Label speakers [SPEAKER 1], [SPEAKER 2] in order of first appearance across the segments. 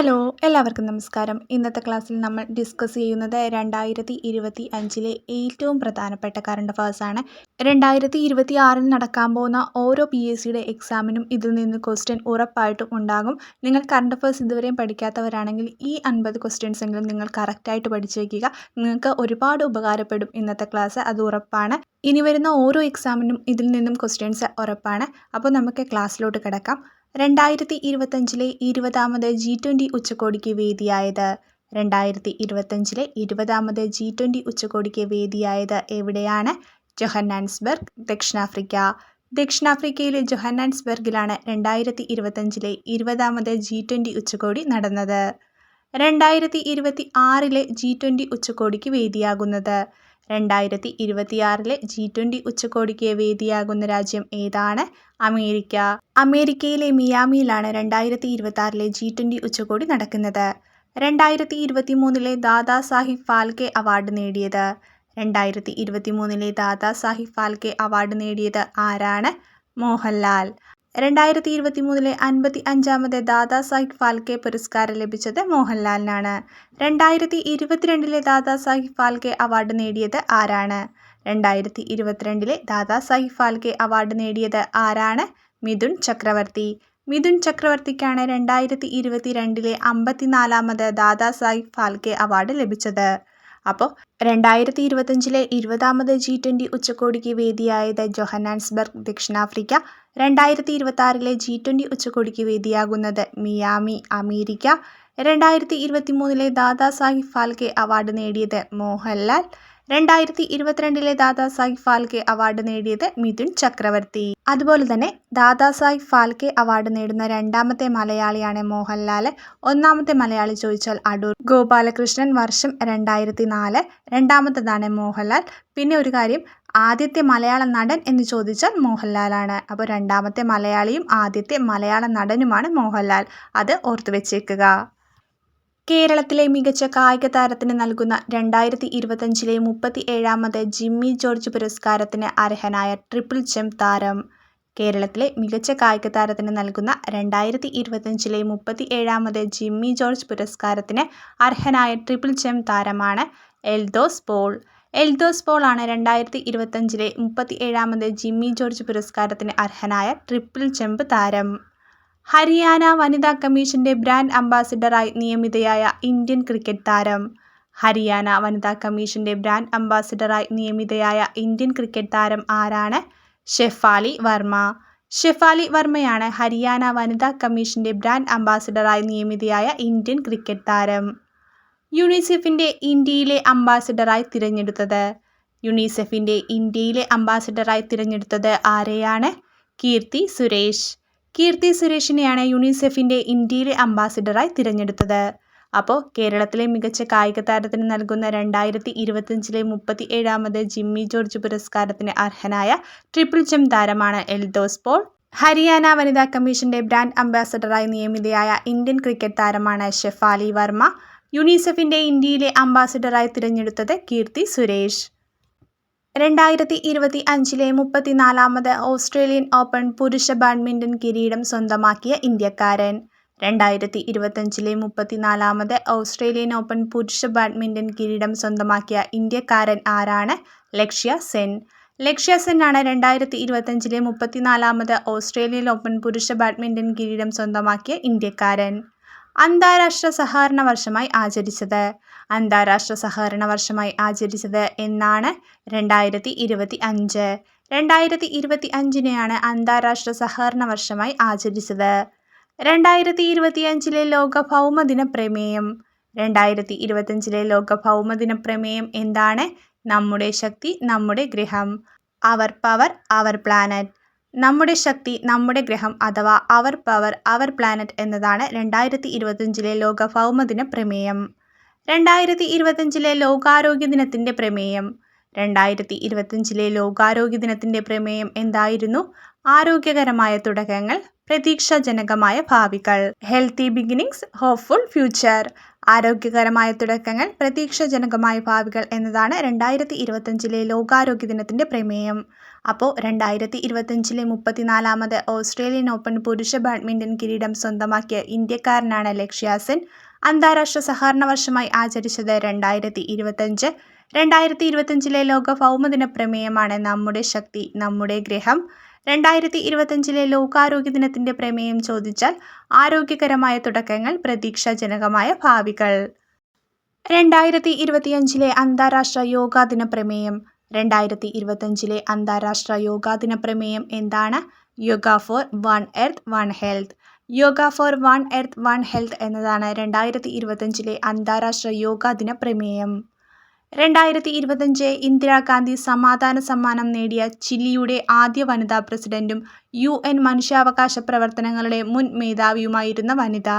[SPEAKER 1] Hello എല്ലാവർക്കും നമസ്കാരം. ഇന്നത്തെ ക്ലാസ്സിൽ നമ്മൾ ഡിസ്കസ് ചെയ്യുന്നത് രണ്ടായിരത്തി ഇരുപത്തി അഞ്ചിലെ ഏറ്റവും പ്രധാനപ്പെട്ട കറണ്ട് അഫേഴ്സാണ് രണ്ടായിരത്തി ഇരുപത്തി ആറിൽ നടക്കാൻ പോകുന്ന ഓരോ പി എസ് സിയുടെ എക്സാമിനും ഇതിൽ നിന്ന് ക്വസ്റ്റ്യൻ ഉറപ്പായിട്ടും ഉണ്ടാകും. നിങ്ങൾ കറണ്ട് അഫേഴ്സ് ഇതുവരെയും പഠിക്കാത്തവരാണെങ്കിൽ ഈ അൻപത് ക്വസ്റ്റ്യൻസ് എങ്കിലും നിങ്ങൾ കറക്റ്റായിട്ട് പഠിച്ചു വയ്ക്കുക നിങ്ങൾക്ക് ഒരുപാട് ഉപകാരപ്പെടും ഇന്നത്തെ ക്ലാസ് അത് ഉറപ്പാണ്. ഇനി വരുന്ന ഓരോ എക്സാമിനും ഇതിൽ നിന്നും ക്വസ്റ്റ്യൻസ് ഉറപ്പാണ്. അപ്പോൾ നമുക്ക് ക്ലാസ്സിലോട്ട് കിടക്കാം. രണ്ടായിരത്തി ഇരുപത്തഞ്ചിലെ ഇരുപതാമത് ജി ട്വന്റി ഉച്ചകോടിക്ക് വേദിയായത്. രണ്ടായിരത്തി ഇരുപത്തഞ്ചിലെ ഇരുപതാമത് ജി ട്വന്റി ഉച്ചകോടിക്ക് വേദിയായത് എവിടെയാണ്? ജൊഹന്നാൻസ്ബർഗ് ദക്ഷിണാഫ്രിക്ക. ദക്ഷിണാഫ്രിക്കയിലെ ജൊഹന്നാൻസ്ബർഗിലാണ് രണ്ടായിരത്തി ഇരുപത്തഞ്ചിലെ ഇരുപതാമത് ജി ട്വന്റി ഉച്ചകോടി നടന്നത്. രണ്ടായിരത്തി ഇരുപത്തി ആറിലെ ജി ട്വന്റി ഉച്ചകോടിക്ക് വേദിയാകുന്നത്. രണ്ടായിരത്തി ഇരുപത്തിയാറിലെ ജി ട്വന്റി ഉച്ചകോടിക്ക് വേദിയാകുന്ന രാജ്യം ഏതാണ്? അമേരിക്ക. അമേരിക്കയിലെ മിയാമിയിലാണ് രണ്ടായിരത്തി ഇരുപത്തിയാറിലെ ജി ട്വന്റി ഉച്ചകോടി നടക്കുന്നത്. രണ്ടായിരത്തി ഇരുപത്തി മൂന്നിലെ ദാദാ സാഹിബ് ഫാൽക്കെ അവാർഡ് നേടിയത്. രണ്ടായിരത്തി ഇരുപത്തി മൂന്നിലെ ദാദാ സാഹിബ് ഫാൽക്കെ അവാർഡ് നേടിയത് ആരാണ്? മോഹൻലാൽ. രണ്ടായിരത്തി ഇരുപത്തി മൂന്നിലെ അൻപത്തി അഞ്ചാമത് ദാദാ സാഹിബ് ഫാൽക്കെ പുരസ്കാരം ലഭിച്ചത് മോഹൻലാലിനാണ്. രണ്ടായിരത്തി ഇരുപത്തിരണ്ടിലെ ദാദാ സാഹിബ് ഫാൽക്കെ അവാർഡ് നേടിയത് ആരാണ്? രണ്ടായിരത്തി ഇരുപത്തിരണ്ടിലെ ദാദാ സാഹിബ് ഫാൽക്കെ അവാർഡ് നേടിയത് ആരാണ്? മിഥുൻ ചക്രവർത്തി. മിഥുൻ ചക്രവർത്തിക്കാണ് രണ്ടായിരത്തി ഇരുപത്തിരണ്ടിലെ അമ്പത്തിനാലാമത് ദാദാ സാഹിബ് ഫാൽക്കെ അവാർഡ് ലഭിച്ചത്. അപ്പോൾ രണ്ടായിരത്തി ഇരുപത്തഞ്ചിലെ ഇരുപതാമത് ജി ട്വന്റി ഉച്ചകോടിക്ക് വേദിയായത് ജൊഹന്നാൻസ്ബർഗ് ദക്ഷിണാഫ്രിക്ക രണ്ടായിരത്തി ഇരുപത്തി ആറിലെ ജി ട്വന്റി ഉച്ചകോടിക്ക് വേദിയാകുന്നത് മിയാമി അമേരിക്ക. രണ്ടായിരത്തി ഇരുപത്തി മൂന്നിലെ ദാദാ സാഹിബ് ഫാൽക്കെ അവാർഡ് നേടിയത് മോഹൻലാൽ. രണ്ടായിരത്തി ഇരുപത്തിരണ്ടിലെ ദാദാ സാഹിബ് ഫാൽക്കെ അവാർഡ് നേടിയത് മിഥുൻ ചക്രവർത്തി. അതുപോലെ തന്നെ ദാദാ സാഹിബ് ഫാൽക്കെ അവാർഡ് നേടുന്ന രണ്ടാമത്തെ മലയാളിയാണ് മോഹൻലാൽ. ഒന്നാമത്തെ മലയാളി ചോദിച്ചാൽ അടൂർ. ഗോപാലകൃഷ്ണൻ വർഷം രണ്ടായിരത്തി നാല് രണ്ടാമത്തേതാണ് മോഹൻലാൽ. പിന്നെ ഒരു കാര്യം ആദ്യത്തെ മലയാള നടൻ എന്ന് ചോദിച്ചാൽ മോഹൻലാലാണ്. അപ്പോൾ രണ്ടാമത്തെ മലയാളിയും ആദ്യത്തെ മലയാള നടനുമാണ് മോഹൻലാൽ. അത് ഓർത്തു വെച്ചേക്കുക. കേരളത്തിലെ മികച്ച കായിക താരത്തിന് നൽകുന്ന രണ്ടായിരത്തി ഇരുപത്തഞ്ചിലെ മുപ്പത്തി ഏഴാമത് ജിമ്മി ജോർജ് പുരസ്കാരത്തിന് അർഹനായ ട്രിപ്പിൾ ജെം താരം. കേരളത്തിലെ മികച്ച കായിക താരത്തിന് നൽകുന്ന രണ്ടായിരത്തി ഇരുപത്തഞ്ചിലെ മുപ്പത്തി ഏഴാമത് ജിമ്മി ജോർജ് പുരസ്കാരത്തിന് അർഹനായ ട്രിപ്പിൾ ജെം താരമാണ് എൽദോസ് പോൾ. എൽദോസ് പോളാണ് രണ്ടായിരത്തി ഇരുപത്തഞ്ചിലെ മുപ്പത്തി ഏഴാമത് ജിമ്മി ജോർജ് പുരസ്കാരത്തിന് അർഹനായ ട്രിപ്പിൾ ജമ്പ് താരം. ഹരിയാന വനിതാ കമ്മീഷന്റെ ബ്രാൻഡ് അംബാസിഡറായി നിയമിതയായ ഇന്ത്യൻ ക്രിക്കറ്റ് താരം. ഹരിയാന വനിതാ കമ്മീഷന്റെ ബ്രാൻഡ് അംബാസിഡറായി നിയമിതയായ ഇന്ത്യൻ ക്രിക്കറ്റ് താരം ആരാണ്? ഷെഫാലി വർമ്മ. ഷെഫാലി വർമ്മയാണ് ഹരിയാന വനിതാ കമ്മീഷന്റെ ബ്രാൻഡ് അംബാസിഡറായി നിയമിതയായ ഇന്ത്യൻ ക്രിക്കറ്റ് താരം. യുണിസെഫിന്റെ ഇന്ത്യയിലെ അംബാസിഡറായി തിരഞ്ഞെടുത്തത്. യുണിസെഫിന്റെ ഇന്ത്യയിലെ അംബാസിഡറായി തിരഞ്ഞെടുത്തത് ആരെയാണ്? കീർത്തി സുരേഷ്. കീർത്തി സുരേഷിനെയാണ് യുണിസെഫിന്റെ ഇന്ത്യയിലെ അംബാസിഡറായി തിരഞ്ഞെടുത്തത്. അപ്പോൾ കേരളത്തിലെ മികച്ച കായിക താരത്തിന് നൽകുന്ന രണ്ടായിരത്തി ഇരുപത്തഞ്ചിലെ മുപ്പത്തി ഏഴാമത് ജിമ്മി ജോർജ് പുരസ്കാരത്തിന് അർഹനായ ട്രിപ്പിൾ ജം താരമാണ് എൽദോസ് പോൾ ഹരിയാന വനിതാ കമ്മീഷന്റെ ബ്രാൻഡ് അംബാസഡറായി നിയമിതയായ ഇന്ത്യൻ ക്രിക്കറ്റ് താരമാണ് ഷെഫാലി വർമ്മ. യുണിസെഫിന്റെ ഇന്ത്യയിലെ അംബാസിഡറായി തിരഞ്ഞെടുത്തത് കീർത്തി സുരേഷ്. രണ്ടായിരത്തി ഇരുപത്തി അഞ്ചിലെ മുപ്പത്തിനാലാമത് ഓസ്ട്രേലിയൻ ഓപ്പൺ പുരുഷ ബാഡ്മിന്റൺ കിരീടം സ്വന്തമാക്കിയ ഇന്ത്യക്കാരൻ. രണ്ടായിരത്തി ഇരുപത്തഞ്ചിലെ മുപ്പത്തിനാലാമത് ഓസ്ട്രേലിയൻ ഓപ്പൺ പുരുഷ ബാഡ്മിന്റൺ കിരീടം സ്വന്തമാക്കിയ ഇന്ത്യക്കാരൻ ആരാണ്? ലക്ഷ്യ സെൻ. ലക്ഷ്യ സെൻ ആണ് രണ്ടായിരത്തി ഇരുപത്തഞ്ചിലെ മുപ്പത്തിനാലാമത് ഓസ്ട്രേലിയൻ ഓപ്പൺ പുരുഷ ബാഡ്മിന്റൺ കിരീടം സ്വന്തമാക്കിയ ഇന്ത്യക്കാരൻ. അന്താരാഷ്ട്ര സഹകരണ വർഷമായി ആചരിച്ചത്. അന്താരാഷ്ട്ര സഹകരണ വർഷമായി ആചരിച്ചത് എന്നാണ് രണ്ടായിരത്തി ഇരുപത്തി അഞ്ച് രണ്ടായിരത്തി ഇരുപത്തി അഞ്ചിനെയാണ് അന്താരാഷ്ട്ര സഹകരണ വർഷമായി ആചരിച്ചത്. രണ്ടായിരത്തി ഇരുപത്തി അഞ്ചിലെ ലോക ഭൗമദിന പ്രമേയം രണ്ടായിരത്തി ഇരുപത്തഞ്ചിലെ ലോക ഭൗമദിന പ്രമേയം എന്താണ്? നമ്മുടെ ശക്തി നമ്മുടെ ഗ്രഹം അവർ പവർ അവർ പ്ലാനറ്റ്. നമ്മുടെ ശക്തി നമ്മുടെ ഗ്രഹം അഥവാ അവർ പവർ അവർ പ്ലാനറ്റ് എന്നതാണ് രണ്ടായിരത്തി ഇരുപത്തഞ്ചിലെ ലോക ഭൗമദിന പ്രമേയം. രണ്ടായിരത്തി ഇരുപത്തഞ്ചിലെ ലോകാരോഗ്യ ദിനത്തിന്റെ പ്രമേയം. രണ്ടായിരത്തി ഇരുപത്തഞ്ചിലെ ലോകാരോഗ്യ ദിനത്തിന്റെ പ്രമേയം എന്തായിരുന്നു? ആരോഗ്യകരമായ തുടക്കങ്ങൾ പ്രതീക്ഷാജനകമായ ഭാവികൾ. ഹെൽത്തി ബിഗിനിങ്സ് ഹോപ്പ്ഫുൾ ഫ്യൂച്ചർ ആരോഗ്യകരമായ തുടക്കങ്ങൾ പ്രതീക്ഷാജനകമായ ഭാവികൾ എന്നതാണ് രണ്ടായിരത്തി ഇരുപത്തഞ്ചിലെ ലോകാരോഗ്യ ദിനത്തിന്റെ പ്രമേയം. അപ്പോൾ രണ്ടായിരത്തി ഇരുപത്തഞ്ചിലെ മുപ്പത്തിനാലാമത് ഓസ്ട്രേലിയൻ ഓപ്പൺ പുരുഷ ബാഡ്മിന്റൺ കിരീടം സ്വന്തമാക്കിയ ഇന്ത്യക്കാരനാണ് ലക്ഷ്യ സെൻ. അന്താരാഷ്ട്ര സഹകരണ വർഷമായി ആചരിച്ചത് രണ്ടായിരത്തി ഇരുപത്തഞ്ച് രണ്ടായിരത്തി ഇരുപത്തഞ്ചിലെ ലോക ഭൗമദിന പ്രമേയമാണ് നമ്മുടെ ശക്തി നമ്മുടെ ഗ്രഹം. രണ്ടായിരത്തി ഇരുപത്തഞ്ചിലെ ലോകാരോഗ്യ ദിനത്തിന്റെ പ്രമേയം ചോദിച്ചാൽ ആരോഗ്യകരമായ തുടക്കങ്ങൾ പ്രതീക്ഷാജനകമായ ഭാവികൾ. രണ്ടായിരത്തി ഇരുപത്തിയഞ്ചിലെ അന്താരാഷ്ട്ര യോഗാ ദിന പ്രമേയം. രണ്ടായിരത്തി ഇരുപത്തഞ്ചിലെ അന്താരാഷ്ട്ര യോഗാ ദിന പ്രമേയം എന്താണ്? Yoga for one earth one health. Yoga for one earth one health എന്നതാണ് രണ്ടായിരത്തി ഇരുപത്തഞ്ചിലെ അന്താരാഷ്ട്ര യോഗാ ദിന പ്രമേയം രണ്ടായിരത്തി ഇരുപത്തഞ്ച് ഇന്ദിരാഗാന്ധി സമാധാന സമ്മാനം നേടിയ ചിലിയുടെ ആദ്യ വനിതാ പ്രസിഡന്റും യു എൻ മനുഷ്യാവകാശ പ്രവർത്തനങ്ങളുടെ മുൻ മേധാവിയുമായിരുന്ന വനിത.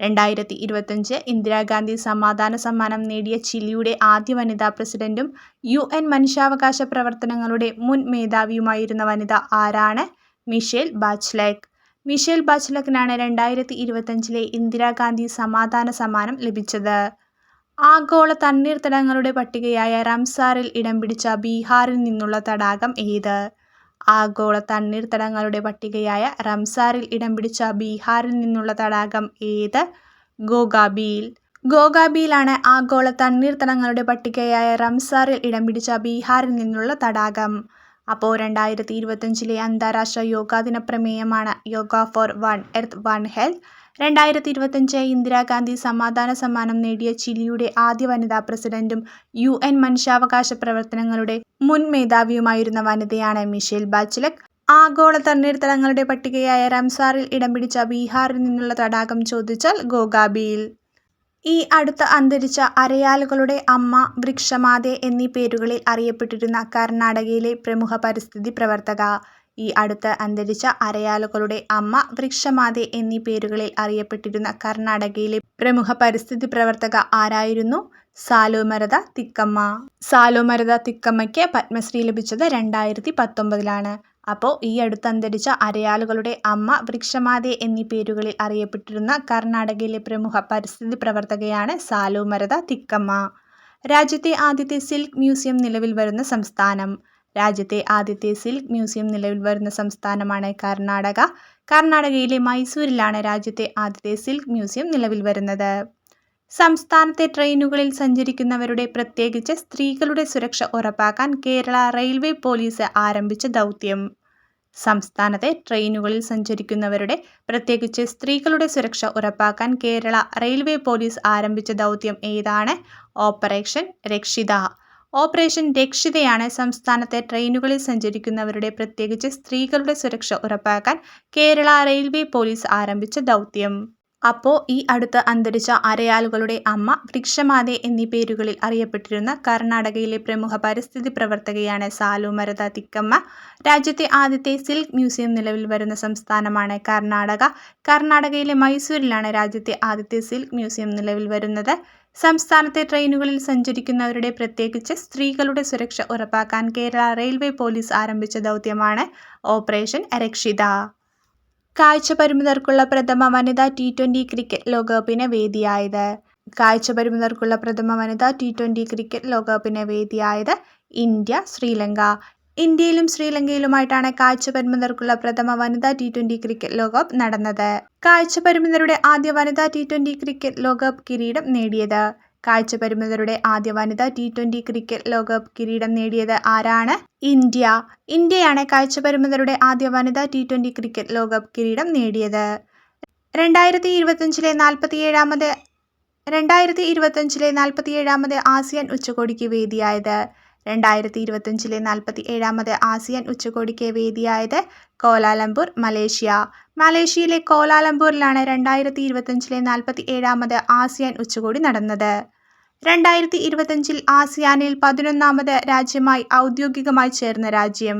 [SPEAKER 1] രണ്ടായിരത്തി ഇരുപത്തഞ്ച് ഇന്ദിരാഗാന്ധി സമാധാന സമ്മാനം നേടിയ ചിലിയുടെ ആദ്യ വനിതാ പ്രസിഡന്റും യു എൻ മനുഷ്യാവകാശ പ്രവർത്തനങ്ങളുടെ മുൻ മേധാവിയുമായിരുന്ന വനിത ആരാണ്? മിഷേൽ ബാച്ലേക്ക് മിഷേൽ ബാച്ലക്കിനാണ് രണ്ടായിരത്തി ഇരുപത്തഞ്ചിലെ ഇന്ദിരാഗാന്ധി സമാധാന സമ്മാനം ലഭിച്ചത്. ആഗോള തണ്ണീർത്തടങ്ങളുടെ പട്ടികയായ റംസാറിൽ ഇടം പിടിച്ച ബീഹാറിൽ നിന്നുള്ള തടാകം ഏത്? ആഗോള തണ്ണീർത്തടങ്ങളുടെ പട്ടികയായ റംസാറിൽ ഇടം പിടിച്ച ബീഹാറിൽ നിന്നുള്ള തടാകം ഏത്? ഗോഗാബിയിൽ. ഗോഗാബിയിലാണ് ആഗോള തണ്ണീർത്തടങ്ങളുടെ പട്ടികയായ റംസാറിൽ ഇടം പിടിച്ച ബീഹാറിൽ നിന്നുള്ള തടാകം. അപ്പോൾ രണ്ടായിരത്തി ഇരുപത്തഞ്ചിലെ അന്താരാഷ്ട്ര യോഗാ ദിന പ്രമേയമാണ് yoga for one earth one health. രണ്ടായിരത്തി ഇരുപത്തഞ്ച് ഇന്ദിരാഗാന്ധി സമാധാന സമ്മാനം നേടിയ ചിലിയുടെ ആദ്യ വനിതാ പ്രസിഡന്റും യു എൻ മനുഷ്യാവകാശ പ്രവർത്തനങ്ങളുടെ മുൻ മേധാവിയുമായിരുന്ന വനിതയാണ് മിഷേൽ ബാച്ചലക്. ആഗോള തണ്ണീർത്തടങ്ങളുടെ പട്ടികയായ റംസാറിൽ ഇടം പിടിച്ച ബീഹാറിൽ നിന്നുള്ള തടാകം ചോദിച്ചാൽ ഗോഗാബിയിൽ. ഈ അടുത്ത് അന്തരിച്ച അരയാലുകളുടെ അമ്മ വൃക്ഷമാതെ എന്നീ പേരുകളിൽ അറിയപ്പെട്ടിരുന്ന കർണാടകയിലെ പ്രമുഖ പരിസ്ഥിതി പ്രവർത്തക. ഈ അടുത്ത് അന്തരിച്ച അരയാലുകളുടെ അമ്മ വൃക്ഷമാതെ എന്നീ പേരുകളിൽ അറിയപ്പെട്ടിരുന്ന കർണാടകയിലെ പ്രമുഖ പരിസ്ഥിതി പ്രവർത്തക ആരായിരുന്നു? സാലോമരത തിക്കമ്മ. സാലോമരത തിക്കമ്മയ്ക്ക് പത്മശ്രീ ലഭിച്ചത് രണ്ടായിരത്തി പത്തൊമ്പതിലാണ് അപ്പോൾ ഈ അടുത്ത് അന്തരിച്ച അരയാലുകളുടെ അമ്മ വൃക്ഷമാതെ എന്നീ പേരുകളിൽ അറിയപ്പെട്ടിരുന്ന കർണാടകയിലെ പ്രമുഖ പരിസ്ഥിതി പ്രവർത്തകയാണ് സാലോമരത തിക്കമ്മ. രാജ്യത്തെ ആദ്യത്തെ സിൽക്ക് മ്യൂസിയം നിലവിൽ വരുന്ന സംസ്ഥാനം. രാജ്യത്തെ ആദ്യത്തെ സിൽക്ക് മ്യൂസിയം നിലവിൽ വരുന്ന സംസ്ഥാനമാണ് കർണാടക. കർണാടകയിലെ മൈസൂരിലാണ് രാജ്യത്തെ ആദ്യത്തെ സിൽക്ക് മ്യൂസിയം നിലവിൽ വരുന്നത്. സംസ്ഥാനത്തെ ട്രെയിനുകളിൽ സഞ്ചരിക്കുന്നവരുടെ പ്രത്യേകിച്ച് സ്ത്രീകളുടെ സുരക്ഷ ഉറപ്പാക്കാൻ കേരള റെയിൽവേ പോലീസ് ആരംഭിച്ച ദൗത്യം. സംസ്ഥാനത്തെ ട്രെയിനുകളിൽ സഞ്ചരിക്കുന്നവരുടെ പ്രത്യേകിച്ച് സ്ത്രീകളുടെ സുരക്ഷ ഉറപ്പാക്കാൻ കേരള റെയിൽവേ പോലീസ് ആരംഭിച്ച ദൗത്യം ഏതാണ്? ഓപ്പറേഷൻ രക്ഷിത. ഓപ്പറേഷൻ രക്ഷിതയാണ്. സംസ്ഥാനത്തെ ട്രെയിനുകളിൽ സഞ്ചരിക്കുന്നവരുടെ പ്രത്യേകിച്ച് സ്ത്രീകളുടെ സുരക്ഷ ഉറപ്പാക്കാൻ കേരള റെയിൽവേ പോലീസ് ആരംഭിച്ച ദൗത്യം. അപ്പോൾ ഈ അടുത്ത് അന്തരിച്ച അരയാലുകളുടെ അമ്മ വൃക്ഷമാതെ എന്നീ പേരുകളിൽ അറിയപ്പെട്ടിരുന്ന കർണാടകയിലെ പ്രമുഖ പരിസ്ഥിതി പ്രവർത്തകയാണ് സാലുമരത തിക്കമ്മ. രാജ്യത്തെ ആദ്യത്തെ സിൽക്ക് മ്യൂസിയം നിലവിൽ വരുന്ന സംസ്ഥാനമാണ് കർണാടക. കർണാടകയിലെ മൈസൂരിലാണ് രാജ്യത്തെ ആദ്യത്തെ സിൽക്ക് മ്യൂസിയം നിലവിൽ വരുന്നത്. സംസ്ഥാനത്തെ ട്രെയിനുകളിൽ സഞ്ചരിക്കുന്നവരുടെ പ്രത്യേകിച്ച് സ്ത്രീകളുടെ സുരക്ഷ ഉറപ്പാക്കാൻ കേരള റെയിൽവേ പോലീസ് ആരംഭിച്ച ദൗത്യമാണ് ഓപ്പറേഷൻ രക്ഷിത കാഴ്ച പരിമിതർക്കുള്ള പ്രഥമ വനിതാ ടി ട്വന്റി ക്രിക്കറ്റ് ലോകകപ്പിന് വേദിയായത്. കാഴ്ച പരിമിതർക്കുള്ള പ്രഥമ വനിതാ ടി ട്വന്റി ക്രിക്കറ്റ് ലോകകപ്പിന് വേദിയായത് ഇന്ത്യ ശ്രീലങ്ക. ഇന്ത്യയിലും ശ്രീലങ്കയിലുമായിട്ടാണ് കാഴ്ച പരിമിതർക്കുള്ള പ്രഥമ വനിതാ ടി ട്വന്റി ക്രിക്കറ്റ് ലോകകപ്പ് നടന്നത്. കാഴ്ച പരിമിതരുടെ ആദ്യ വനിതാ ടി ട്വന്റി ക്രിക്കറ്റ് ലോകകപ്പ് കിരീടം നേടിയത്. കാഴ്ച പരിമിതരുടെ ആദ്യ വനിതാ ടി ട്വന്റി ക്രിക്കറ്റ് ലോകകപ്പ് കിരീടം നേടിയത് ആരാണ്? ഇന്ത്യ. ഇന്ത്യയാണ് കാഴ്ചപരിമിതരുടെ ആദ്യ വനിതാ ടി ട്വന്റി ക്രിക്കറ്റ് ലോകകപ്പ് കിരീടം നേടിയത്. രണ്ടായിരത്തി ഇരുപത്തഞ്ചിലെ നാൽപ്പത്തിയേഴാമത് രണ്ടായിരത്തി ഇരുപത്തഞ്ചിലെ നാൽപ്പത്തിയേഴാമത് ആസിയാൻ ഉച്ചകോടിക്ക് വേദിയായത്. രണ്ടായിരത്തി ഇരുപത്തഞ്ചിലെ നാൽപ്പത്തി ഏഴാമത് ആസിയാൻ ഉച്ചകോടിക്ക് വേദിയായത് കോലാലംപൂർ മലേഷ്യ. മലേഷ്യയിലെ കോലാലംപൂരിലാണ് രണ്ടായിരത്തി ഇരുപത്തഞ്ചിലെ നാൽപ്പത്തി ഏഴാമത് ആസിയാൻ ഉച്ചകോടി നടന്നത്. രണ്ടായിരത്തി ഇരുപത്തഞ്ചിൽ ആസിയാനിൽ പതിനൊന്നാമത് രാജ്യമായി ഔദ്യോഗികമായി ചേർന്ന രാജ്യം.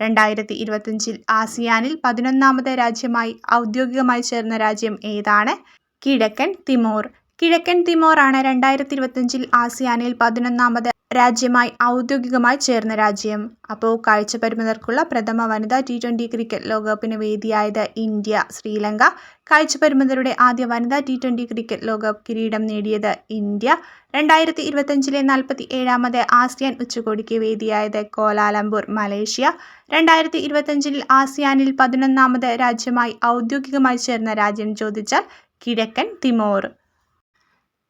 [SPEAKER 1] രണ്ടായിരത്തി ഇരുപത്തഞ്ചിൽ ആസിയാനിൽ പതിനൊന്നാമത് രാജ്യമായി ഔദ്യോഗികമായി ചേർന്ന രാജ്യം ഏതാണ്? കിഴക്കൻ തിമോർ. കിഴക്കൻ തിമോറാണ് രണ്ടായിരത്തി ഇരുപത്തഞ്ചിൽ ആസിയാനിൽ പതിനൊന്നാമത് രാജ്യമായി ഔദ്യോഗികമായി ചേർന്ന രാജ്യം. അപ്പോൾ കാഴ്ചപരിമിതർക്കുള്ള പ്രഥമ വനിതാ ടി-ട്വന്റി ക്രിക്കറ്റ് ലോകകപ്പിന് വേദിയായത് ഇന്ത്യ. ശ്രീലങ്ക. കാഴ്ചപരിമിതരുടെ ആദ്യ വനിതാ ടി-ട്വന്റി ക്രിക്കറ്റ് ലോകകപ്പ് കിരീടം നേടിയത് ഇന്ത്യ. രണ്ടായിരത്തി ഇരുപത്തഞ്ചിലെ നാൽപ്പത്തിഏഴാമത് ആസിയാൻ ഉച്ചകോടിക്ക് വേദിയായത് കോലാലംപൂർ മലേഷ്യ. രണ്ടായിരത്തി ഇരുപത്തഞ്ചിൽ ആസിയാനിൽ പതിനൊന്നാമത് രാജ്യമായി ഔദ്യോഗികമായി ചേർന്ന രാജ്യം ചോദിച്ചാൽ കിഴക്കൻ തിമോർ.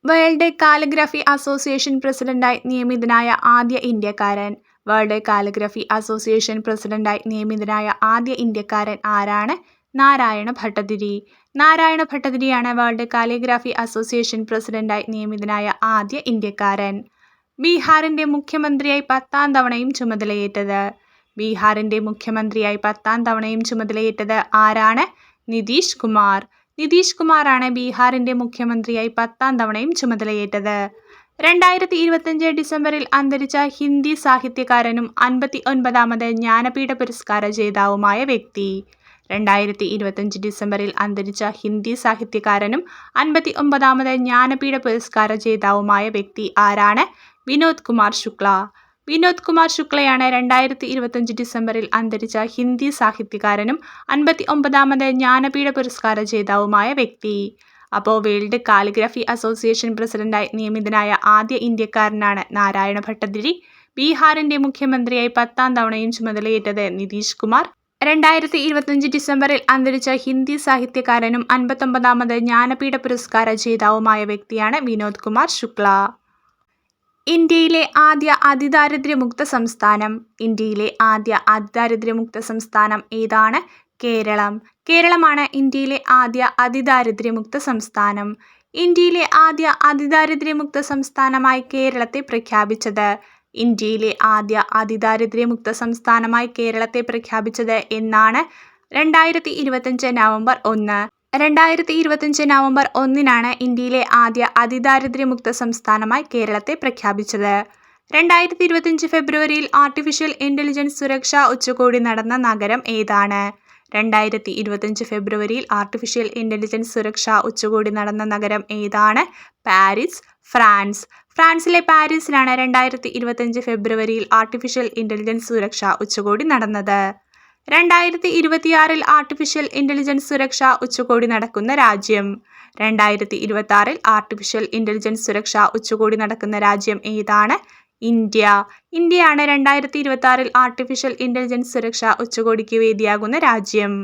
[SPEAKER 1] വേൾഡ് കാലിഗ്രഫി അസോസിയേഷൻ പ്രസിഡന്റായി നിയമിതനായ ആദ്യ ഇന്ത്യക്കാരൻ. വേൾഡ് കാലിഗ്രഫി അസോസിയേഷൻ പ്രസിഡന്റായി നിയമിതനായ ആദ്യ ഇന്ത്യക്കാരൻ ആരാണ്? നാരായണ ഭട്ടതിരി. നാരായണ ഭട്ടതിരിയാണ് വേൾഡ് കാലിഗ്രാഫി അസോസിയേഷൻ പ്രസിഡന്റായി നിയമിതനായ ആദ്യ ഇന്ത്യക്കാരൻ. ബീഹാറിന്റെ മുഖ്യമന്ത്രിയായി പത്താം തവണയും ചുമതലയേറ്റത്. ബീഹാറിന്റെ മുഖ്യമന്ത്രിയായി പത്താം തവണയും ചുമതലയേറ്റത് ആരാണ്? നിതീഷ് കുമാർ. നിതീഷ് കുമാറാണ് ബീഹാറിന്റെ മുഖ്യമന്ത്രിയായി പത്താം തവണയും ചുമതലയേറ്റത്. രണ്ടായിരത്തി ഇരുപത്തിയഞ്ച് ഡിസംബറിൽ അന്തരിച്ച ഹിന്ദി സാഹിത്യകാരനും അൻപത്തി ഒൻപതാമത് ജ്ഞാനപീഠ പുരസ്കാര ജേതാവുമായ വ്യക്തി. രണ്ടായിരത്തി ഇരുപത്തിയഞ്ച് ഡിസംബറിൽ അന്തരിച്ച ഹിന്ദി സാഹിത്യകാരനും അൻപത്തി ഒമ്പതാമത് ജ്ഞാനപീഠ പുരസ്കാര ജേതാവുമായ വ്യക്തി ആരാണ്? വിനോദ് കുമാർ ശുക്ല. വിനോദ് കുമാർ ശുക്ലയാണ് രണ്ടായിരത്തി ഇരുപത്തഞ്ച് ഡിസംബറിൽ അന്തരിച്ച ഹിന്ദി സാഹിത്യകാരനും അൻപത്തി ഒമ്പതാമത് ജ്ഞാനപീഠ പുരസ്കാര ജേതാവുമായ വ്യക്തി. അപ്പോൾ വേൾഡ് കാലിഗ്രഫി അസോസിയേഷൻ പ്രസിഡന്റായി നിയമിതനായ ആദ്യ ഇന്ത്യക്കാരനാണ് നാരായണ ഭട്ടതിരി. ബീഹാറിന്റെ മുഖ്യമന്ത്രിയായി പത്താം തവണയും ചുമതലയേറ്റത് നിതീഷ് കുമാർ. രണ്ടായിരത്തി ഇരുപത്തിയഞ്ച് ഡിസംബറിൽ അന്തരിച്ച ഹിന്ദി സാഹിത്യകാരനും അൻപത്തൊമ്പതാമത് ജ്ഞാനപീഠ പുരസ്കാര ജേതാവുമായ വ്യക്തിയാണ് വിനോദ് കുമാർ ശുക്ല. ഇന്ത്യയിലെ ആദ്യ അതിദാരിദ്ര്യമുക്ത സംസ്ഥാനം. ഇന്ത്യയിലെ ആദ്യ അതിദാരിദ്ര്യമുക്ത സംസ്ഥാനം ഏതാണ്? കേരളം. കേരളമാണ് ഇന്ത്യയിലെ ആദ്യ അതിദാരിദ്ര്യമുക്ത സംസ്ഥാനം. ഇന്ത്യയിലെ ആദ്യ അതിദാരിദ്ര്യമുക്ത സംസ്ഥാനമായി കേരളത്തെ പ്രഖ്യാപിച്ചത്. ഇന്ത്യയിലെ ആദ്യ അതിദാരിദ്ര്യമുക്ത സംസ്ഥാനമായി കേരളത്തെ പ്രഖ്യാപിച്ചത് എന്നാണ്? രണ്ടായിരത്തി ഇരുപത്തഞ്ച് നവംബർ ഒന്ന്. രണ്ടായിരത്തി ഇരുപത്തിയഞ്ച് നവംബർ ഒന്നിനാണ് ഇന്ത്യയിലെ ആദ്യ അതിദാരിദ്ര്യമുക്ത സംസ്ഥാനമായി കേരളത്തെ പ്രഖ്യാപിച്ചത്. രണ്ടായിരത്തി ഇരുപത്തിയഞ്ച് ഫെബ്രുവരിയിൽ ആർട്ടിഫിഷ്യൽ ഇന്റലിജൻസ് സുരക്ഷാ ഉച്ചകോടി നടന്ന നഗരം ഏതാണ്? രണ്ടായിരത്തി ഇരുപത്തിയഞ്ച് ഫെബ്രുവരിയിൽ ആർട്ടിഫിഷ്യൽ ഇന്റലിജൻസ് സുരക്ഷാ ഉച്ചകോടി നടന്ന നഗരം ഏതാണ്? പാരീസ്. ഫ്രാൻസ്. ഫ്രാൻസിലെ പാരീസിലാണ് രണ്ടായിരത്തി ഇരുപത്തിയഞ്ച് ഫെബ്രുവരിയിൽ ആർട്ടിഫിഷ്യൽ ഇന്റലിജൻസ് സുരക്ഷാ ഉച്ചകോടി നടന്നത്. രണ്ടായിരത്തി ഇരുപത്തിയാറിൽ ആർട്ടിഫിഷ്യൽ ഇന്റലിജൻസ് സുരക്ഷ ഉച്ചകോടി നടക്കുന്ന രാജ്യം. രണ്ടായിരത്തി ഇരുപത്തിആറിൽ ആർട്ടിഫിഷ്യൽ ഇന്റലിജൻസ് സുരക്ഷ ഉച്ചകോടി നടക്കുന്ന രാജ്യം ഏതാണ്? ഇന്ത്യ. ഇന്ത്യയാണ് രണ്ടായിരത്തി ഇരുപത്തിആറിൽ ആർട്ടിഫിഷ്യൽ ഇന്റലിജൻസ് സുരക്ഷ ഉച്ചകോടിക്ക് വേദിയാകുന്ന രാജ്യം.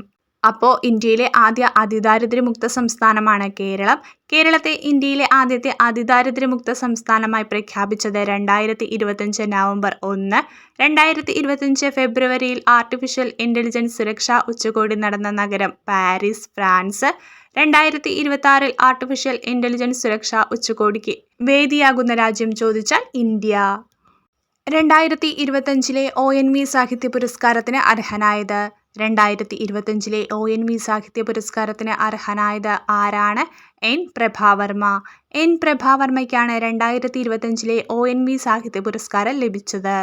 [SPEAKER 1] അപ്പോൾ ഇന്ത്യയിലെ ആദ്യ അതിദാരിദ്ര്യമുക്ത സംസ്ഥാനമാണ് കേരളം. കേരളത്തെ ഇന്ത്യയിലെ ആദ്യത്തെ അതിദാരിദ്ര്യമുക്ത സംസ്ഥാനമായി പ്രഖ്യാപിച്ചത് രണ്ടായിരത്തി ഇരുപത്തഞ്ച് നവംബർ ഒന്ന്. രണ്ടായിരത്തി ഇരുപത്തഞ്ച് ഫെബ്രുവരിയിൽ ആർട്ടിഫിഷ്യൽ ഇന്റലിജൻസ് സുരക്ഷാ ഉച്ചകോടി നടന്ന നഗരം പാരീസ്. ഫ്രാൻസ്. രണ്ടായിരത്തി ഇരുപത്തി ആറിൽ ആർട്ടിഫിഷ്യൽ ഇന്റലിജൻസ് സുരക്ഷാ ഉച്ചകോടിക്ക് വേദിയാകുന്ന രാജ്യം ചോദിച്ചാൽ ഇന്ത്യ. രണ്ടായിരത്തി ഇരുപത്തഞ്ചിലെ ഒ. എൻ. വി. സാഹിത്യ പുരസ്കാരത്തിന് അർഹനായത്. രണ്ടായിരത്തി ഇരുപത്തഞ്ചിലെ ഒ. എൻ. വി. സാഹിത്യ പുരസ്കാരത്തിന് അർഹനായത് ആരാണ്? എൻ. പ്രഭാവർമ്മ. എൻ. പ്രഭാവർമ്മയ്ക്കാണ് രണ്ടായിരത്തി ഇരുപത്തഞ്ചിലെ ഒ. എൻ. വി. സാഹിത്യ പുരസ്കാരം ലഭിച്ചത്.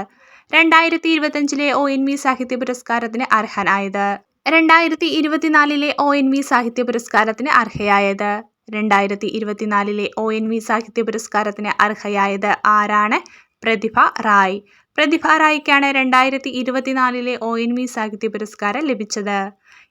[SPEAKER 1] രണ്ടായിരത്തി ഇരുപത്തഞ്ചിലെ ഒ. എൻ. വി. സാഹിത്യ പുരസ്കാരത്തിന് അർഹനായത്. രണ്ടായിരത്തി ഇരുപത്തിനാലിലെ ഒ. എൻ. വി. സാഹിത്യ പുരസ്കാരത്തിന് അർഹയായത്. രണ്ടായിരത്തി ഇരുപത്തിനാലിലെ ഒ. എൻ. വി. സാഹിത്യ പുരസ്കാരത്തിന് അർഹയായത് ആരാണ്? പ്രതിഭ റായ്. പ്രതിഭ റായിക്കാണ് രണ്ടായിരത്തി ഇരുപത്തിനാലിലെ ഒ. എൻ. വി. സാഹിത്യ പുരസ്കാരം ലഭിച്ചത്.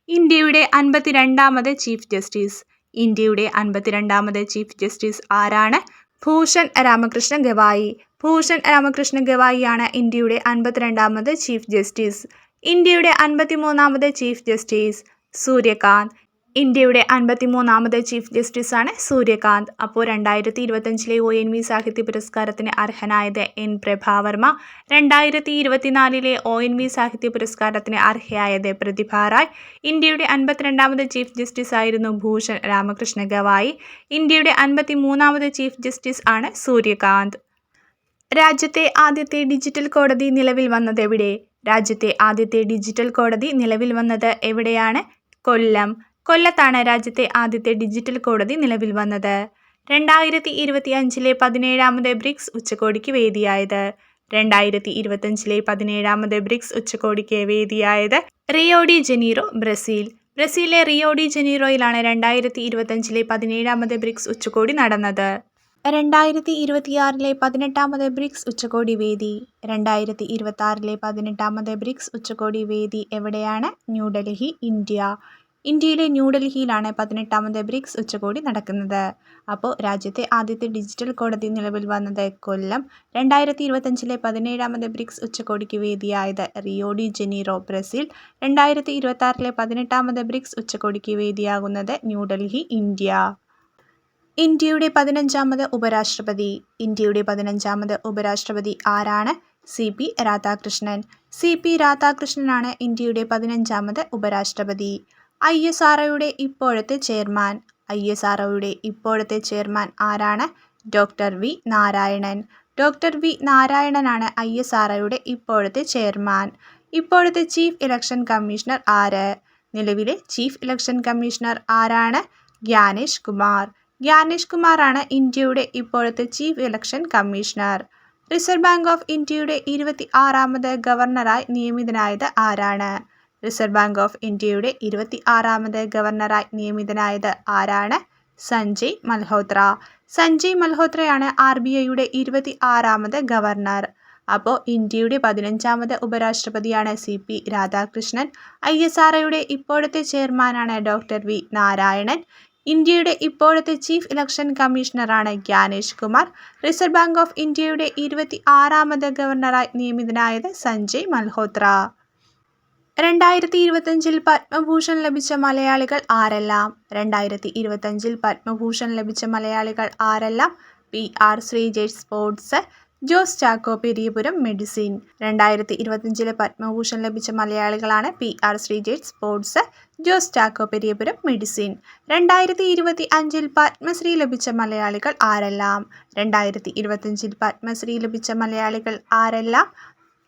[SPEAKER 1] ഇന്ത്യയുടെ അൻപത്തിരണ്ടാമത് ചീഫ് ജസ്റ്റിസ്. ഇന്ത്യയുടെ അൻപത്തിരണ്ടാമത് ചീഫ് ജസ്റ്റിസ് ആരാണ്? ഭൂഷൺ രാമകൃഷ്ണ ഗവായി. ഭൂഷൺ രാമകൃഷ്ണ ഗവായിയാണ് ഇന്ത്യയുടെ അൻപത്തിരണ്ടാമത് ചീഫ് ജസ്റ്റിസ്. ഇന്ത്യയുടെ അൻപത്തിമൂന്നാമത് ചീഫ് ജസ്റ്റിസ്. സൂര്യകാന്ത്. ഇന്ത്യയുടെ അൻപത്തിമൂന്നാമത് ചീഫ് ജസ്റ്റിസാണ് സൂര്യകാന്ത്. അപ്പോൾ രണ്ടായിരത്തി ഇരുപത്തഞ്ചിലെ ഒ. എൻ. വി. സാഹിത്യ പുരസ്കാരത്തിന് അർഹനായത് എൻ. പ്രഭാവർമ്മ. രണ്ടായിരത്തി ഇരുപത്തിനാലിലെ ഒ. എൻ. വി. സാഹിത്യ പുരസ്കാരത്തിന് അർഹയായത് പ്രതിഭ റായ്. ഇന്ത്യയുടെ അൻപത്തിരണ്ടാമത് ചീഫ് ജസ്റ്റിസ് ആയിരുന്നു ഭൂഷൺ രാമകൃഷ്ണ ഗവായി. ഇന്ത്യയുടെ അൻപത്തിമൂന്നാമത് ചീഫ് ജസ്റ്റിസ് ആണ് സൂര്യകാന്ത്. രാജ്യത്തെ ആദ്യത്തെ ഡിജിറ്റൽ കോടതി നിലവിൽ വന്നത് എവിടെ രാജ്യത്തെ ആദ്യത്തെ ഡിജിറ്റൽ കോടതി നിലവിൽ വന്നത് എവിടെയാണ്? കൊല്ലം. കൊല്ലത്താണ് രാജ്യത്തെ ആദ്യത്തെ ഡിജിറ്റൽ കോടതി നിലവിൽ വന്നത്. രണ്ടായിരത്തി ഇരുപത്തിഅഞ്ചിലെ പതിനേഴാമത് ബ്രിക്സ് ഉച്ചകോടിക്ക് വേദിയായത്. രണ്ടായിരത്തി ഇരുപത്തിയഞ്ചിലെ പതിനേഴാമത് ബ്രിക്സ് ഉച്ചകോടിക്ക് വേദിയായത് റിയോഡി ജനീറോ, ബ്രസീൽ. ബ്രസീലിലെ റിയോഡി ജനീറോയിലാണ് രണ്ടായിരത്തി ഇരുപത്തിയഞ്ചിലെ പതിനേഴാമത് ബ്രിക്സ് ഉച്ചകോടി നടന്നത്. രണ്ടായിരത്തി ഇരുപത്തിയാറിലെ പതിനെട്ടാമത് ബ്രിക്സ് ഉച്ചകോടി വേദി രണ്ടായിരത്തി ഇരുപത്തി ആറിലെ പതിനെട്ടാമത് ബ്രിക്സ് ഉച്ചകോടി വേദി എവിടെയാണ് ന്യൂഡൽഹി ഇന്ത്യ ഇന്ത്യയിലെ ന്യൂഡൽഹിയിലാണ് പതിനെട്ടാമത് ബ്രിക്സ് ഉച്ചകോടി നടക്കുന്നത്. അപ്പോൾ രാജ്യത്തെ ആദ്യത്തെ ഡിജിറ്റൽ കോടതി നിലവിൽ വന്നത് കൊല്ലം. രണ്ടായിരത്തി ഇരുപത്തഞ്ചിലെ പതിനേഴാമത് ബ്രിക്സ് ഉച്ചകോടിക്ക് വേദിയായത് റിയോഡി ജനീറോ ബ്രസീൽ. രണ്ടായിരത്തി ഇരുപത്തിയാറിലെ പതിനെട്ടാമത് ബ്രിക്സ് ഉച്ചകോടിക്ക് വേദിയാകുന്നത് ന്യൂഡൽഹി ഇന്ത്യ. ഇന്ത്യയുടെ പതിനഞ്ചാമത് ഉപരാഷ്ട്രപതി. ഇന്ത്യയുടെ പതിനഞ്ചാമത് ഉപരാഷ്ട്രപതി ആരാണ്? C P Radhakrishnan. C P രാധാകൃഷ്ണനാണ് ഇന്ത്യയുടെ പതിനഞ്ചാമത് ഉപരാഷ്ട്രപതി. ഐ എസ് ആർ ഒയുടെ ഇപ്പോഴത്തെ ചെയർമാൻ. ഐ എസ് ആർ ഒയുടെ ഇപ്പോഴത്തെ ചെയർമാൻ ആരാണ്? Doctor V Narayanan. Doctor V നാരായണനാണ് I S R ഒയുടെ ഇപ്പോഴത്തെ ചെയർമാൻ. ഇപ്പോഴത്തെ ചീഫ് ഇലക്ഷൻ കമ്മീഷണർ ആര്? നിലവിലെ ചീഫ് ഇലക്ഷൻ കമ്മീഷണർ ആരാണ്? ഗ്യാനേഷ് കുമാർ. ഗ്യാനേഷ് കുമാറാണ് ഇന്ത്യയുടെ ഇപ്പോഴത്തെ chief election commissioner. Reserve bank of ഇന്ത്യയുടെ ഇരുപത്തി ആറാമത് ഗവർണറായി നിയമിതനായത് ആരാണ്? റിസർവ് ബാങ്ക് ഓഫ് ഇന്ത്യയുടെ ഇരുപത്തി ആറാമത് ഗവർണറായി നിയമിതനായത് ആരാണ്? സഞ്ജയ് മൽഹോത്ര. സഞ്ജയ് മൽഹോത്രയാണ് ആർ ബി ഐയുടെ ഇരുപത്തി ആറാമത് ഗവർണർ. അപ്പോൾ ഇന്ത്യയുടെ പതിനഞ്ചാമത് ഉപരാഷ്ട്രപതിയാണ് C P Radhakrishnan. I S R ഇപ്പോഴത്തെ ചെയർമാനാണ് ഡോക്ടർ വി നാരായണൻ. ഇന്ത്യയുടെ ഇപ്പോഴത്തെ chief election കമ്മീഷണറാണ് Gyanesh Kumar. Reserve bank of ഇന്ത്യയുടെ ഇരുപത്തി ആറാമത് ഗവർണറായി നിയമിതനായത് സഞ്ജയ് മൽഹോത്ര. രണ്ടായിരത്തി ഇരുപത്തഞ്ചിൽ പത്മഭൂഷൺ ലഭിച്ച മലയാളികൾ ആരെല്ലാം? രണ്ടായിരത്തി ഇരുപത്തഞ്ചിൽ പത്മഭൂഷൺ ലഭിച്ച മലയാളികൾ ആരെല്ലാം? P R Sreejesh sports Jose Chacko Periyapuram medicine. രണ്ടായിരത്തി ഇരുപത്തഞ്ചിലെ പത്മഭൂഷൺ ലഭിച്ച മലയാളികളാണ് P R Sreejesh sports Jose Chacko Periyapuram medicine. രണ്ടായിരത്തി ഇരുപത്തി അഞ്ചിൽ പത്മശ്രീ ലഭിച്ച മലയാളികൾ ആരെല്ലാം? രണ്ടായിരത്തി ഇരുപത്തഞ്ചിൽ പത്മശ്രീ ലഭിച്ച മലയാളികൾ ആരെല്ലാം?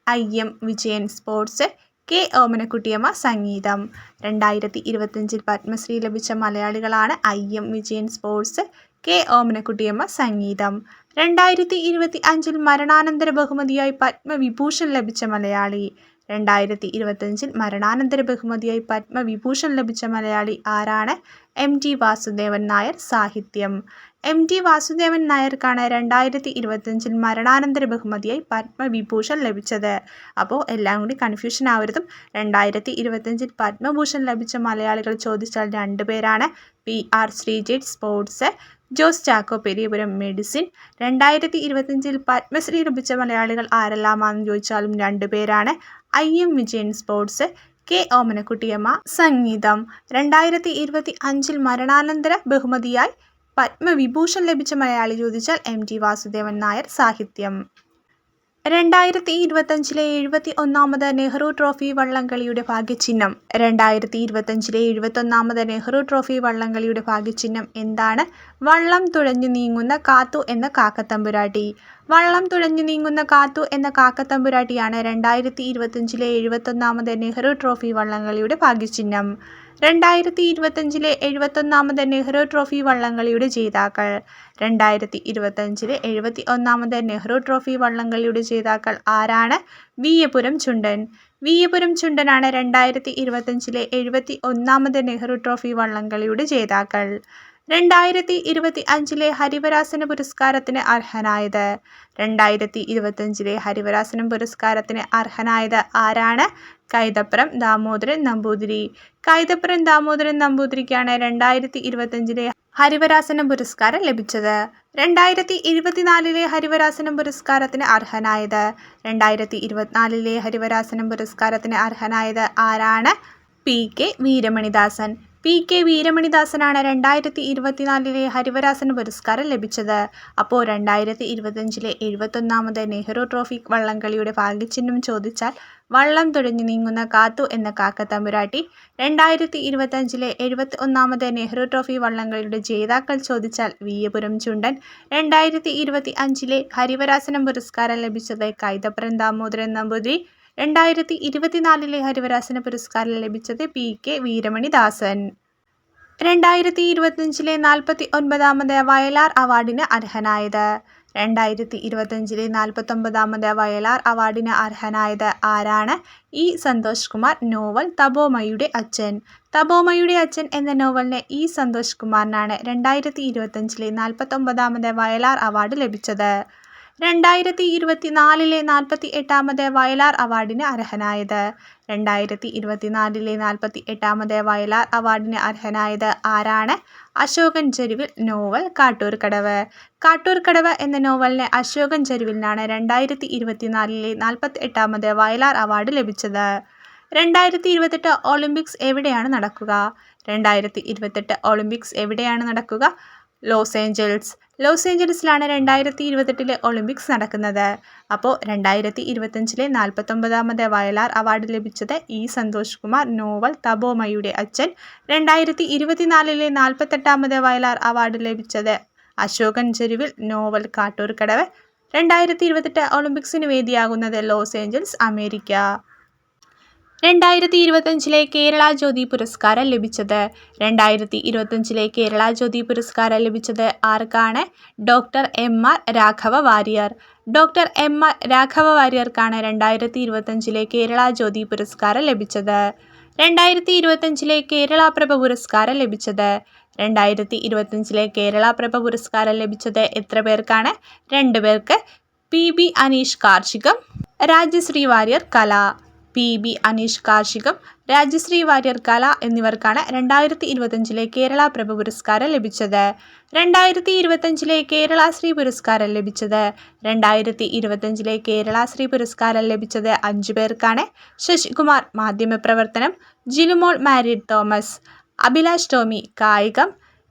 [SPEAKER 1] I M Vijayan sports K. Omanakutty Amma സംഗീതം. രണ്ടായിരത്തി ഇരുപത്തഞ്ചിൽ പത്മശ്രീ ലഭിച്ച മലയാളികളാണ് I. M. Vijayan sports K. Omanakutty Amma സംഗീതം. രണ്ടായിരത്തി ഇരുപത്തി അഞ്ചിൽ മരണാനന്തര ബഹുമതിയായി പത്മവിഭൂഷൺ ലഭിച്ച മലയാളി. രണ്ടായിരത്തി ഇരുപത്തഞ്ചിൽ മരണാനന്തര ബഹുമതിയായി പത്മവിഭൂഷൺ ലഭിച്ച മലയാളി ആരാണ്? എം. ടി. വാസുദേവൻ നായർ സാഹിത്യം. എം ടി വാസുദേവൻ നായർക്കാണ് രണ്ടായിരത്തി ഇരുപത്തഞ്ചിൽ മരണാനന്തര ബഹുമതിയായി പത്മവിഭൂഷൺ ലഭിച്ചത്. അപ്പോൾ എല്ലാം കൂടി കൺഫ്യൂഷൻ ആവരുതും. രണ്ടായിരത്തി ഇരുപത്തഞ്ചിൽ പത്മഭൂഷൺ ലഭിച്ച മലയാളികൾ ചോദിച്ചാൽ രണ്ട് പേരാണ്. P R Sreejith sports Jose Chacko Periyapuram medicine. രണ്ടായിരത്തി ഇരുപത്തഞ്ചിൽ പത്മശ്രീ ലഭിച്ച മലയാളികൾ ആരെല്ലാമാണെന്ന് ചോദിച്ചാലും രണ്ട് പേരാണ്. I M Vijayan sports. K Omanakutty Amma സംഗീതം. രണ്ടായിരത്തി ഇരുപത്തി അഞ്ചിൽ മരണാനന്തര ബഹുമതിയായി പത്മവിഭൂഷൺ ലഭിച്ച മലയാളി ചോദിച്ചാൽ എം ടി വാസുദേവൻ നായർ സാഹിത്യം. രണ്ടായിരത്തി ഇരുപത്തഞ്ചിലെ എഴുപത്തി ഒന്നാമത് നെഹ്റു ട്രോഫി വള്ളംകളിയുടെ ഭാഗ്യചിഹ്നം. രണ്ടായിരത്തി ഇരുപത്തഞ്ചിലെ എഴുപത്തൊന്നാമത് നെഹ്റു ട്രോഫി വള്ളംകളിയുടെ ഭാഗ്യചിഹ്നം എന്താണ്? വള്ളം തുഴഞ്ഞു നീങ്ങുന്ന കാത്തു എന്ന കാക്കത്തമ്പുരാട്ടി. വള്ളം തുഴഞ്ഞു നീങ്ങുന്ന കാത്തു എന്ന കാക്കത്തമ്പുരാട്ടിയാണ് രണ്ടായിരത്തി ഇരുപത്തഞ്ചിലെ എഴുപത്തൊന്നാമത് നെഹ്റു ട്രോഫി വള്ളംകളിയുടെ ഭാഗ്യചിഹ്നം. രണ്ടായിരത്തി ഇരുപത്തഞ്ചിലെ എഴുപത്തൊന്നാമത് നെഹ്റു ട്രോഫി വള്ളംകളിയുടെ ജേതാക്കൾ. രണ്ടായിരത്തി ഇരുപത്തഞ്ചിലെ എഴുപത്തി ഒന്നാമത് നെഹ്റു ട്രോഫി വള്ളംകളിയുടെ ജേതാക്കൾ ആരാണ്? വിയപുരം ചുണ്ടൻ. വിയപുരം ചുണ്ടനാണ് രണ്ടായിരത്തി ഇരുപത്തഞ്ചിലെ എഴുപത്തി ഒന്നാമത് നെഹ്റു ട്രോഫി വള്ളംകളിയുടെ ജേതാക്കൾ. രണ്ടായിരത്തി ഇരുപത്തി അഞ്ചിലെ ഹരിവരാസന പുരസ്കാരത്തിന് അർഹനായത്. രണ്ടായിരത്തി ഇരുപത്തഞ്ചിലെ ഹരിവരാസനം പുരസ്കാരത്തിന് അർഹനായത് ആരാണ്? കൈതപ്രം ദാമോദരൻ നമ്പൂതിരി. കൈതപ്രം ദാമോദരൻ നമ്പൂതിരിക്കാണ് രണ്ടായിരത്തി ഇരുപത്തഞ്ചിലെ ഹരിവരാസന പുരസ്കാരം ലഭിച്ചത്. രണ്ടായിരത്തി ഇരുപത്തിനാലിലെ ഹരിവരാസനം പുരസ്കാരത്തിന് അർഹനായത്. രണ്ടായിരത്തി ഇരുപത്തിനാലിലെ ഹരിവരാസനം പുരസ്കാരത്തിന് അർഹനായത് ആരാണ്? P K Veeramanidasan. P K വീരമണിദാസനാണ് രണ്ടായിരത്തി ഇരുപത്തിനാലിലെ ഹരിവരാസൻ പുരസ്കാരം ലഭിച്ചത്. അപ്പോൾ രണ്ടായിരത്തി ഇരുപത്തഞ്ചിലെ എഴുപത്തൊന്നാമത് നെഹ്റു ട്രോഫി വള്ളംകളിയുടെ ഭാഗ്യചിഹ്നം ചോദിച്ചാൽ വള്ളം തുഴഞ്ഞു നീങ്ങുന്ന കാത്തു എന്ന കാക്കത്തമ്പുരാട്ടി രണ്ടായിരത്തി ഇരുപത്തഞ്ചിലെ എഴുപത്തി ഒന്നാമത് നെഹ്റു ട്രോഫി വള്ളംകളിയുടെ ജേതാക്കൾ ചോദിച്ചാൽ വിയപുരം ചുണ്ടൻ രണ്ടായിരത്തി ഇരുപത്തി അഞ്ചിലെ ഹരിവരാസനം പുരസ്കാരം ലഭിച്ചത് കൈതപ്രം ദാമോദരൻ നമ്പൂതിരി രണ്ടായിരത്തി ഇരുപത്തിനാലിലെ ഹരിവരാസന പുരസ്കാരം ലഭിച്ചത് പി കെ വീരമണിദാസൻ രണ്ടായിരത്തി ഇരുപത്തഞ്ചിലെ നാൽപ്പത്തി ഒൻപതാമത് വയലാർ അവാർഡിന് അർഹനായത്. രണ്ടായിരത്തി ഇരുപത്തഞ്ചിലെ നാൽപ്പത്തൊമ്പതാമത് വയലാർ അവാർഡിന് അർഹനായത് ആരാണ്? ഇ സന്തോഷ് കുമാർ നോവൽ തപോമയുടെ അച്ഛൻ. തപോമയുടെ അച്ഛൻ എന്ന നോവലിന് ഇ സന്തോഷ് കുമാറിനാണ് രണ്ടായിരത്തി ഇരുപത്തഞ്ചിലെ നാൽപ്പത്തൊമ്പതാമത് വയലാർ അവാർഡ് ലഭിച്ചത്. രണ്ടായിരത്തി ഇരുപത്തിനാലിലെ നാൽപ്പത്തി എട്ടാമത് വയലാർ അവാർഡിന് അർഹനായത്. രണ്ടായിരത്തി ഇരുപത്തിനാലിലെ നാൽപ്പത്തി എട്ടാമത് വയലാർ അവാർഡിന് അർഹനായത് ആരാണ്? അശോകൻ ചെരുവിൽ നോവൽ കാട്ടൂർക്കടവ്. കാട്ടൂർക്കടവ് എന്ന നോവലിന് അശോകൻ ചെരുവിലിനാണ് രണ്ടായിരത്തി ഇരുപത്തിനാലിലെ നാൽപ്പത്തി എട്ടാമത് വയലാർ അവാർഡ് ലഭിച്ചത്. രണ്ടായിരത്തി ഇരുപത്തെട്ട് ഒളിമ്പിക്സ് എവിടെയാണ് നടക്കുക? രണ്ടായിരത്തി ഇരുപത്തെട്ട് ഒളിമ്പിക്സ് എവിടെയാണ് നടക്കുക? Los Angeles. ലോസ് ഏഞ്ചൽസിലാണ് രണ്ടായിരത്തി ഇരുപത്തെട്ടിലെ ഒളിമ്പിക്സ് നടക്കുന്നത്. അപ്പോൾ രണ്ടായിരത്തി ഇരുപത്തഞ്ചിലെ നാൽപ്പത്തൊമ്പതാമത് വയലാർ അവാർഡ് ലഭിച്ചത് ഇ സന്തോഷ് കുമാർ നോവൽ തബോമയുടെ അച്ഛൻ. രണ്ടായിരത്തി ഇരുപത്തിനാലിലെ നാൽപ്പത്തെട്ടാമത് വയലാർ അവാർഡ് ലഭിച്ചത് അശോകൻ ചെരുവിൽ നോവൽ കാട്ടൂർക്കടവ്. രണ്ടായിരത്തി ഇരുപത്തെട്ട് ഒളിമ്പിക്സിന് വേദിയാകുന്നത് ലോസ് ഏഞ്ചൽസ് അമേരിക്ക. രണ്ടായിരത്തി ഇരുപത്തഞ്ചിലെ കേരള ജ്യോതി പുരസ്കാരം ലഭിച്ചത്. രണ്ടായിരത്തി ഇരുപത്തഞ്ചിലെ കേരള ജ്യോതി പുരസ്കാരം ലഭിച്ചത് ആർക്കാണ്? Doctor M R Raghava Warrier. Doctor M R Raghava വാര്യർക്കാണ് രണ്ടായിരത്തി ഇരുപത്തഞ്ചിലെ കേരള ജ്യോതി പുരസ്കാരം ലഭിച്ചത്. രണ്ടായിരത്തി ഇരുപത്തഞ്ചിലെ കേരള പ്രഭ പുരസ്കാരം ലഭിച്ചത്. രണ്ടായിരത്തി ഇരുപത്തഞ്ചിലെ കേരള പ്രഭ പുരസ്കാരം ലഭിച്ചത് എത്ര പേർക്കാണ്? രണ്ട് പേർക്ക് പി ബി അനീഷ് കാർഷികം രാജശ്രീ വാര്യർ കല. പി ബി അനീഷ് കാർഷികം രാജശ്രീ വാര്യർ കല എന്നിവർക്കാണ് രണ്ടായിരത്തി ഇരുപത്തഞ്ചിലെ കേരള പ്രഭ പുരസ്കാരം ലഭിച്ചത്. രണ്ടായിരത്തി ഇരുപത്തഞ്ചിലെ കേരള ശ്രീ പുരസ്കാരം ലഭിച്ചത്. രണ്ടായിരത്തി ഇരുപത്തഞ്ചിലെ കേരള ശ്രീ പുരസ്കാരം ലഭിച്ചത് അഞ്ചു പേർക്കാണ്. ശശികുമാർ മാധ്യമപ്രവർത്തനം ജിലുമോൾ മാരിഡ് തോമസ് അഭിലാഷ് ടോമി കായികം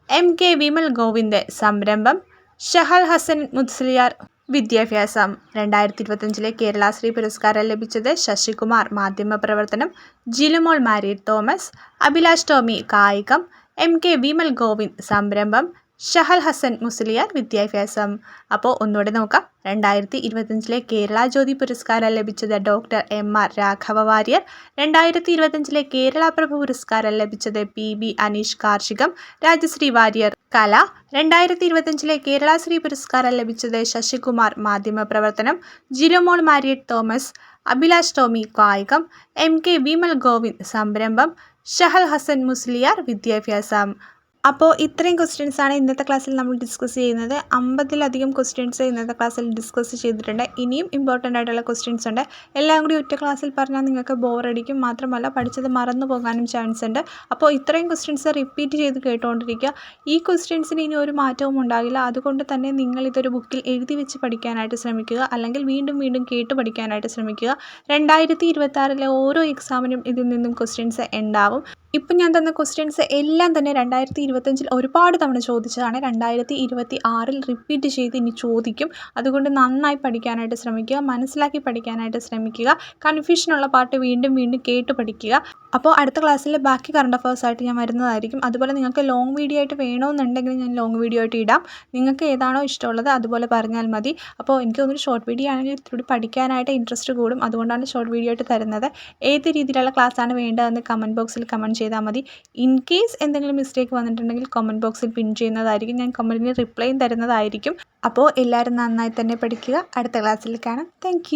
[SPEAKER 1] എം കെ വിമൽ ഗോവിന്ദ് സംരംഭം ഷഹൽ ഹസൻ മുസ്ലിയാർ വിദ്യാഭ്യാസം. രണ്ടായിരത്തി ഇരുപത്തഞ്ചിലെ കേരള ശ്രീ പുരസ്കാരം ലഭിച്ചത് ശശികുമാർ. മാധ്യമപ്രവർത്തനം ജിലുമോൾ മാരി തോമസ് അഭിലാഷ് ടോമി കായികം എം കെ വിമൽ ഗോവിന്ദ്. സംരംഭം ഷഹൽ ഹസൻ മുസ്ലിയാർ വിദ്യാഭ്യാസം. അപ്പോൾ ഒന്നുകൂടെ നോക്കാം. രണ്ടായിരത്തി ഇരുപത്തഞ്ചിലെ കേരള ജ്യോതി പുരസ്കാരം ലഭിച്ചത് doctor M R Raghava Warrier. രണ്ടായിരത്തി ഇരുപത്തഞ്ചിലെ കേരള പ്രഭു പുരസ്കാരം ലഭിച്ചത് പി ബി അനീഷ് കാർഷികം. രാജശ്രീ വാര്യർ കല. രണ്ടായിരത്തി ഇരുപത്തഞ്ചിലെ കേരള ശ്രീ പുരസ്കാരം ലഭിച്ചത് ശശികുമാർ മാധ്യമപ്രവർത്തനം. ജിലോമോൾ മാരിയറ്റ് തോമസ്. അഭിലാഷ് ടോമി കായികം. എം കെ വിമൽ ഗോവിന്ദ് സംരംഭം. ഷഹൽ ഹസൻ മുസ്ലിയാർ വിദ്യാഭ്യാസം. അപ്പോൾ ഇത്രയും ക്വസ്റ്റ്യൻസ് ആണ് ഇന്നത്തെ ക്ലാസ്സിൽ നമ്മൾ ഡിസ്കസ് ചെയ്യുന്നത്. അമ്പതിലധികം ക്വസ്റ്റ്യൻസ് ഇന്നത്തെ ക്ലാസ്സിൽ ഡിസ്കസ് ചെയ്തിട്ടുണ്ട്. ഇനിയും ഇമ്പോർട്ടന്റ് ആയിട്ടുള്ള ക്വസ്റ്റ്യൻസ് ഉണ്ട്. എല്ലാം കൂടി ഒറ്റ ക്ലാസ്സിൽ പറഞ്ഞാൽ നിങ്ങൾക്ക് ബോറടിക്കും മാത്രമല്ല പഠിച്ചത് മറന്നു പോകാനും ചാൻസ് ഉണ്ട്. അപ്പോൾ ഇത്രയും ക്വസ്റ്റ്യൻസ് റിപ്പീറ്റ് ചെയ്ത് കേട്ടുകൊണ്ടിരിക്കുക ഈ ക്വസ്റ്റ്യൻസിന് ഇനി ഒരു മാറ്റവും ഉണ്ടാകില്ല. അതുകൊണ്ട് തന്നെ നിങ്ങൾ ഇതൊരു ബുക്കിൽ എഴുതി വെച്ച് പഠിക്കാനായിട്ട് ശ്രമിക്കുക. അല്ലെങ്കിൽ വീണ്ടും വീണ്ടും കേട്ട് പഠിക്കാനായിട്ട് ശ്രമിക്കുക. രണ്ടായിരത്തി ഇരുപത്തി ഓരോ എക്സാമിനും ഇതിൽ നിന്നും ക്വസ്റ്റ്യൻസ് ഉണ്ടാവും. ഇപ്പം ഞാൻ തന്ന ക്വസ്റ്റ്യൻസ് എല്ലാം തന്നെ രണ്ടായിരത്തി ഇരുപത്തഞ്ചിൽ ഒരുപാട് തവണ ചോദിച്ചതാണ്. രണ്ടായിരത്തി ഇരുപത്തി ആറിൽ റിപ്പീറ്റ് ചെയ്ത് ഇനി ചോദിക്കും. അതുകൊണ്ട് നന്നായി പഠിക്കാനായിട്ട് ശ്രമിക്കുക മനസ്സിലാക്കി പഠിക്കാനായിട്ട് ശ്രമിക്കുക കൺഫ്യൂഷനുള്ള പാട്ട് വീണ്ടും വീണ്ടും കേട്ട് പഠിക്കുക. അപ്പോൾ അടുത്ത ക്ലാസ്സിലെ ബാക്കി കറണ്ട് അഫേഴ്സ് ആയിട്ട് ഞാൻ വരുന്നതായിരിക്കും. അതുപോലെ നിങ്ങൾക്ക് ലോങ് വീഡിയോ ആയിട്ട് വേണമെന്നുണ്ടെങ്കിൽ ഞാൻ ലോങ് വീഡിയോ ആയിട്ട് ഇടാം. നിങ്ങൾക്ക് ഏതാണോ ഇഷ്ടമുള്ളത് അതുപോലെ പറഞ്ഞാൽ മതി. അപ്പോൾ എനിക്ക് തോന്നുന്നു ഷോർട്ട് വീഡിയോ ആണെങ്കിൽ ഇത്തിരി പഠിക്കാനായിട്ട് ഇൻട്രസ്റ്റ് കൂടും. അതുകൊണ്ടാണ് ഷോർട്ട് വീഡിയോ ആയിട്ട് തരുന്നത്. ഏത് രീതിയിലുള്ള ക്ലാസ്സാണ് വേണ്ടതെന്ന് കമന്റ് ബോക്സിൽ കമന്റ് ചെയ്താൽ മതി. ഇൻ കേസ് എന്തെങ്കിലും മിസ്റ്റേക്ക് വന്നിട്ടുണ്ടെങ്കിൽ കമന്റ് ബോക്സിൽ പിൻ ചെയ്യുന്നതായിരിക്കും. ഞാൻ കമന്റിന് റിപ്ലൈയും തരുന്നതായിരിക്കും. അപ്പോൾ എല്ലാവരും നന്നായി തന്നെ പഠിക്കുക. അടുത്ത ക്ലാസ്സിൽ കാണാം. താങ്ക്